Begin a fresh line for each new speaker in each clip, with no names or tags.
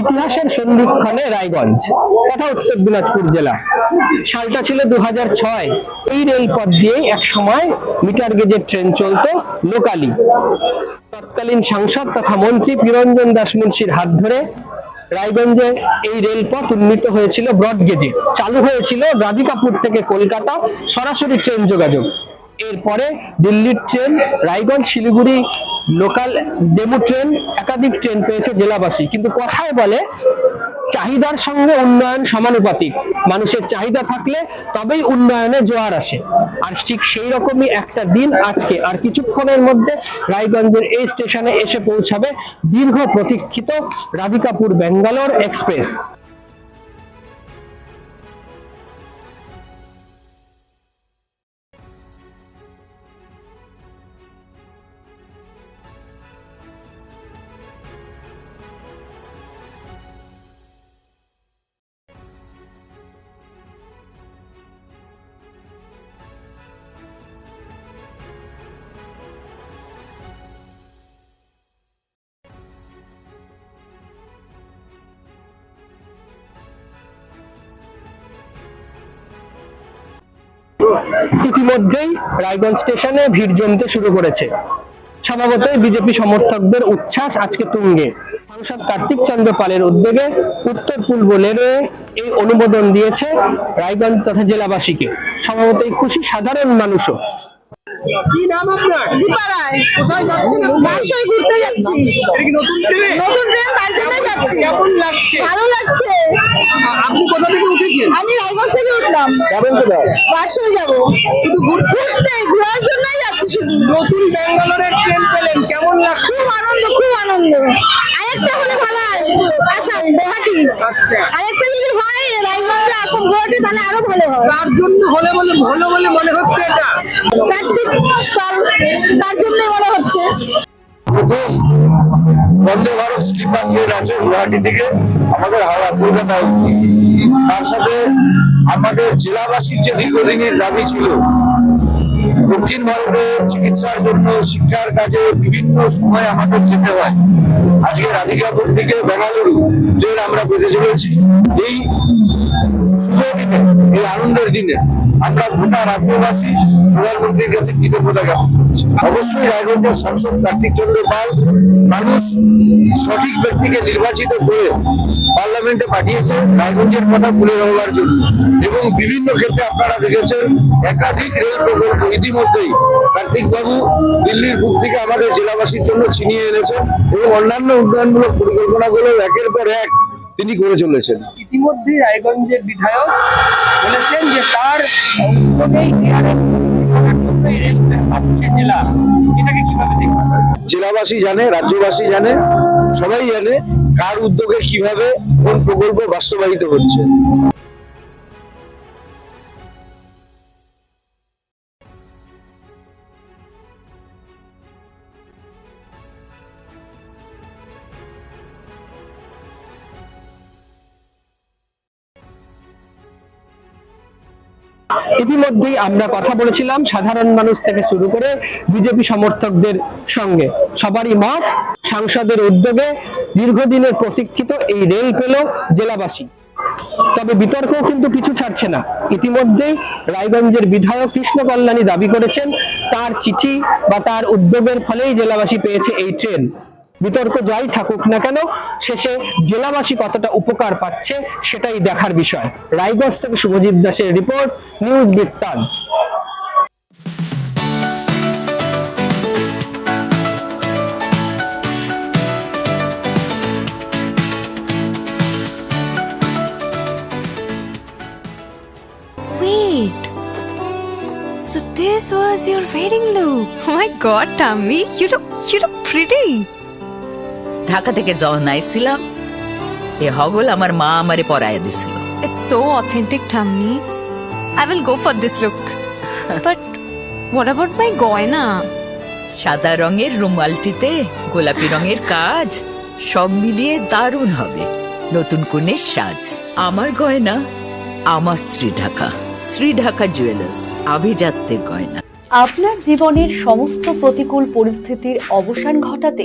ইতিহাসের সন্ধিক্ষণে রায়গঞ্জ, তথা উত্তর দিনাজপুর জেলা। সালটা ছিল দু এই রেলপথ দিয়েই এক সময় মিটার গেজের ট্রেন চলতো লোকালি। তৎকালীন সাংসদ তথা মন্ত্রী পিরঞ্জন দাস মুন্সির হাত ধরে রায়গঞ্জে এই রেলপথ উন্নীত হয়েছিল ব্রড গেজে। চালু হয়েছিল রাধিকাপুর থেকে কলকাতা, সরাসরি ট্রেন যোগাযোগ। এরপরে দিল্লির train Raiganj Siliguri local DEMU train, একাধিক ট্রেন পেয়েছে জেলাবাসী। কিন্তু কথায় বলে, চাহিদার সঙ্গে উন্নয়ন সমানুপাতিক। মানুষের চাহিদা থাকলে তবেই উন্নয়নে জোয়ার আসে। আর ঠিক সেই রকমই একটা দিন আজকে। আর কিছুক্ষণের মধ্যে রায়গঞ্জের এই স্টেশনে এসে পৌঁছাবে দীর্ঘ প্রতীক্ষিত রাধিকাপুর ব্যাঙ্গালোর এক্সপ্রেস। ইতিমধ্যেই রায়গঞ্জ স্টেশনে ভিড় জমতে শুরু করেছে। স্বভাবতই বিজেপি সমর্থকদের উচ্ছ্বাস আজকে তুঙ্গে। সাংসদ কার্তিক চন্দ্র পালের উদ্যোগে উত্তর পূর্ব রেলওয়ে এই অনুমোদন দিয়েছে রায়গঞ্জ তথা জেলাবাসীকে। স্বভাবতই খুশি সাধারণ মানুষও। কি নাম আপনার?
দীপা কোথায় যাচ্ছেন বাসায় ঘুরতে যাচ্ছি।
নতুন ট্রেনে
নতুন ট্রেন তার যাচ্ছি।
কেমন লাগছে?
ভালো লাগছে।
আপনি কোথা থেকে উঠেছেন?
আমি রায়গঞ্জ উঠলাম
যাবেন কোথায়
বাসায় যাব। শুধু ঘুরতে ঘোরার জন্যই যাচ্ছি শুধু
নতুন ব্যাঙ্গালোরের ট্রেন পেলেন। কেমন লাগছে?
খুব আনন্দ খুব আনন্দ। আরেকটা হলে ভালো হয়। আসাম গুয়াহাটি।
আচ্ছা।
আরেকটা যদি হয় রায়গঞ্জে আসাম গুয়াহাটি তাহলে আরও ভালো হয়।
তার জন্য হলে বলে হলো বলে মনে হচ্ছে এটা?
তার জন্যই মনে হচ্ছে।
প্রথম বন্দে ভারত স্লিপার ট্রেন আছে গুয়াহাটি থেকে আমাদের হাওড়া কলকাতা তার সাথে আমাদের জেলাবাসীর যে দীর্ঘদিনের দাবি ছিল, দক্ষিণ ভারতে চিকিৎসার জন্য শিক্ষার কাজে বিভিন্ন সময় আমাদের যেতে হয়। আজকে রাধিকাপুর থেকে বেঙ্গালুরু ট্রেন আমরা পেতে চলেছি, এই শুভ দিনে, এই আনন্দের দিনে আমরা গোটা রাজ্যবাসী প্রধানমন্ত্রীর কাছে কৃতজ্ঞতা জ্ঞাপন অবশ্যই রায়গঞ্জের সাংসদ কার্তিক চন্দ্র পাল মানুষ সঠিক ব্যক্তিকে নির্বাচিত করে পার্লামেন্টে পাঠিয়েছে রায়গঞ্জের কথা তুলে ধরবার জন্য। এবং বিভিন্ন ক্ষেত্রে আপনারা দেখেছেন একাধিক রেল প্রকল্প ইতিমধ্যেই কার্তিক বাবু দিল্লির বুক থেকে আমাদের জেলাবাসীর জন্য ছিনিয়ে এনেছেন এবং অন্যান্য উন্নয়নমূলক পরিকল্পনাগুলো একের পর এক তিনি করে চলেছেন।
ইতিমধ্যেই রায়গঞ্জের বিধায়ক বলেছেন যে তার উদ্যোগেই এআরএম জেলা, এটাকে কীভাবে
জেলাবাসী জানে, রাজ্যবাসী জানে, সবাই জানে কার উদ্যোগে কীভাবে কোন প্রকল্প বাস্তবায়িত হচ্ছে।
ইতিমধ্যেই আমরা কথা বলেছিলাম সাধারণ মানুষ থেকে শুরু করে বিজেপি সমর্থকদের সঙ্গে। সবারই মত, সাংসদের উদ্যোগে দীর্ঘদিনের প্রতীক্ষিত এই রেল পেল জেলাবাসী। তবে বিতর্কও কিন্তু পিছু ছাড়ছে না। ইতিমধ্যেই রায়গঞ্জের বিধায়ক কৃষ্ণ কল্যাণী দাবি করেছেন, তার চিঠি বা তার উদ্যোগের ফলেই জেলাবাসী পেয়েছে এই ট্রেন। বিতর্ক যাই থাকুক না কেন শেষে জেলাবাসী কতটা উপকার পাচ্ছে সেটাই দেখার বিষয় রায়গঞ্জ থেকে শুভজিৎ দাসের রিপোর্ট নিউজ বৃত্তান্ত.
So this was your wedding look. Oh my god, Tammy, you look you look pretty.
Dhaka থেকে যখন আইছিলাম এ হগল আমার মা আমারে পরায় দিছিল
It's so authentic, Tammy. I will go for this look. but what about my goina?
সাদা রঙের রুমালটিতে গোলাপি রঙের কাজ সব মিলিয়ে দারুণ হবে নতুন কনের সাজ আমার গয়না আমার শ্রী ঢাকা শ্রী ঢাকা জুয়েলার্স আভিজাত্যের গয়না
আপনার জীবনের সমস্ত প্রতিকূল পরিস্থিতির অবসান ঘটাতে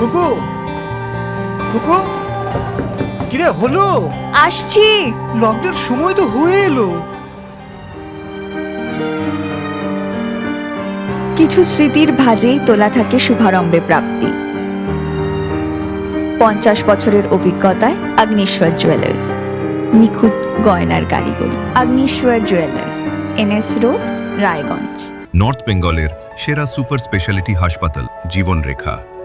কুকু কুকু কিরে হলো?
আসছি।
লকডাউন সময় তো হয়ে এলো।
কিছু স্মৃতির ভাজেই তোলা থাকে শুভারম্ভে প্রাপ্তি। পঞ্চাশ বছরের অভিজ্ঞতায় আগ্নেশ্বর জুয়েলার্স নিখুঁত গয়নার কারিগরি Agneshwar jewellers NS road Raiganj.
North বেঙ্গলের সেরা সুপার স্পেশালিটি হাসপাতাল জীবনরেখা।